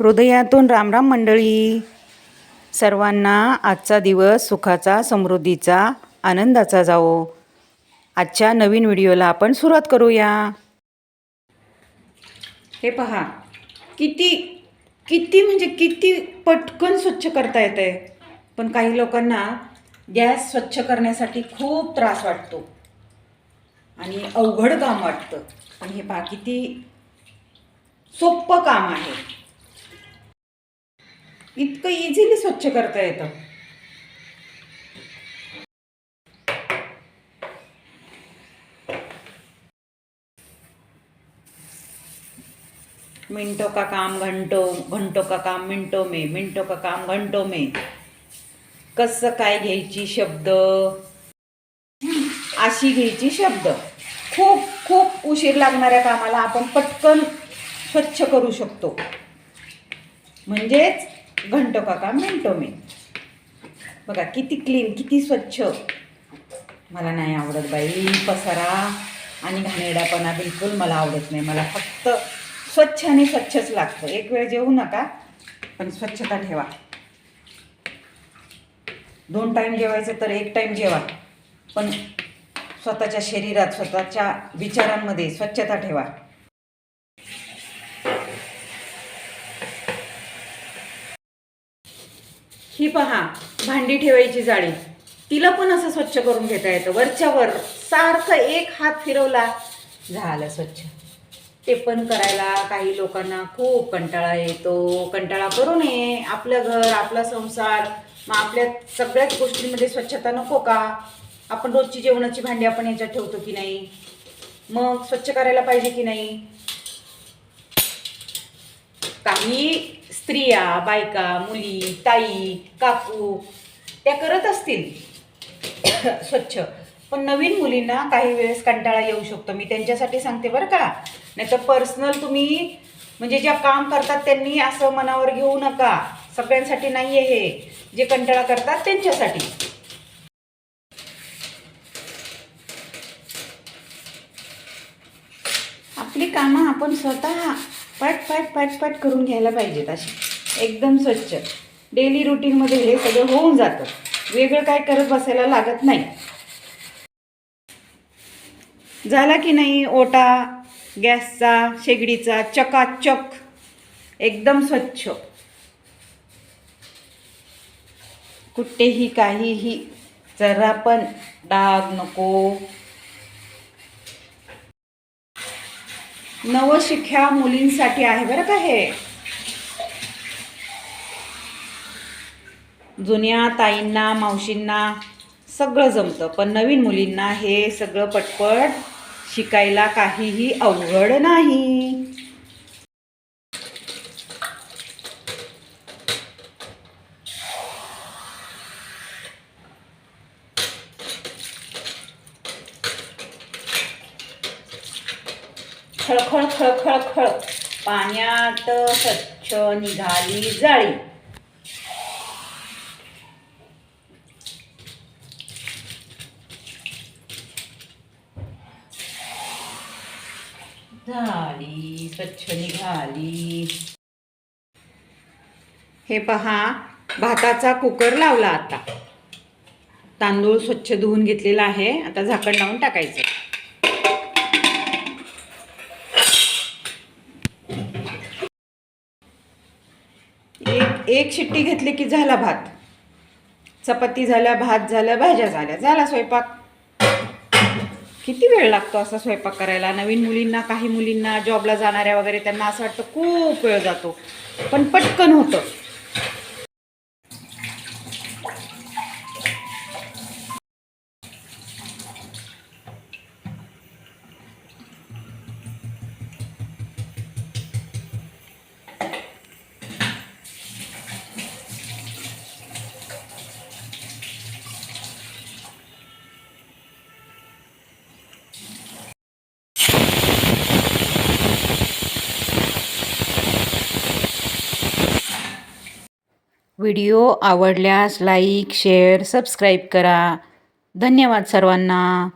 हृदयातून रामराम मंडळी. सर्वांना आजचा दिवस सुखाचा समृद्धीचा आनंदाचा जावो. आजच्या नवीन व्हिडिओला आपण सुरुवात करूया. हे पहा किती किती म्हणजे किती पटकन स्वच्छ करता येतं आहे पण काही लोकांना गॅस स्वच्छ करण्यासाठी खूप त्रास वाटतो. आणि अवघड काम वाटतं. पण हे पहा किती सोपं काम आहे. इतकं इझिली स्वच्छ करता येतं. मिनटों का काम घंटो घंटो का काम मिनटो में मिनटो का काम घंटो में. कसं काय घ्यायची शब्द? अशी घ्यायची शब्द. खूप खूप उशीर लागणाऱ्या कामाला आपण पटकन स्वच्छ करू शकतो. म्हणजेच घंटो काका मिनटो बघा किती क्लीन किती स्वच्छ. मला नाही आवडत बाई पसारा आणि घाणेरडापणा बिलकुल मला आवडत नाही. मला फक्त स्वच्छ आणि स्वच्छच लागतं. एक वेळ जेवू नका पण स्वच्छता ठेवा. दोन टाईम जेवायचं तर एक टाईम जेवा. पण स्वतःच्या शरीरात स्वतःच्या विचारांमध्ये स्वच्छता ठेवा. ही पहा भांडी ठेवायची जाळी. तिला पण असं स्वच्छ करून घेता येतं. वरच्या वर सारखं एक हात फिरवला झालं स्वच्छ. ते पण करायला काही लोकांना खूप कंटाळा येतो. कंटाळा करू नये. आपलं घर आपला संसार मग आपल्या सगळ्याच गोष्टींमध्ये स्वच्छता नको का? आपण रोजची जेवणाची भांडी आपण याच्यात ठेवतो की नाही? मग स्वच्छ करायला पाहिजे की नाही? काही स्त्रिया बायका मुली ताई काकू त्या करत असतील. स्वच्छ. पण नवीन मुलींना काही वेळेस कंटाळा येऊ शकतो. मी त्यांच्यासाठी सांगते बरं का. नाही तर पर्सनल तुम्ही म्हणजे ज्या काम करतात त्यांनी असं मनावर घेऊ नका. सगळ्यांसाठी नाही आहे हे. जे कंटाळा करतात त्यांच्यासाठी. आपली कामं आपण स्वतः पाट पाट पाट पाट करून घ्यायला पाहिजेत असे एकदम स्वच्छ. डेली रुटीनमध्ये हे सगळं होऊन जातं. वेगळं काय करत बसायला लागत नाही. झाला की नाही ओटा गॅसचा शेगडीचा चकाचक. एकदम स्वच्छ. कुठेही काहीही जरा पण डाग नको. नवशिख्या मुलींसाठी आहे बरं का हे. जुन्या ताईंना मावशींना सगळं जमतं पण नवीन मुलींना हे सगळं पटपट शिकायला काहीही अवघड नाही. खळखळ खळखळ खळ. पाण्यात स्वच्छ निघाली जाळी. झाली स्वच्छ निघाली. हे पहा भाताचा कुकर लावला आता. तांदूळ स्वच्छ धुवून घेतलेला आहे. आता झाकण लावून टाकायचं. एक शिट्टी घेतली की झाला भात. चपाती झाल्या भात झाल्या भाज्या झाल्या. झाला स्वयंपाक. किती वेळ लागतो असा स्वयंपाक करायला? नवीन मुलींना काही मुलींना जॉबला जाणाऱ्या वगैरे त्यांना असं वाटतं खूप वेळ जातो. पण पटकन होतं. व्हिडिओ आवडल्यास लाईक शेअर सबस्क्राईब करा. धन्यवाद सर्वांना.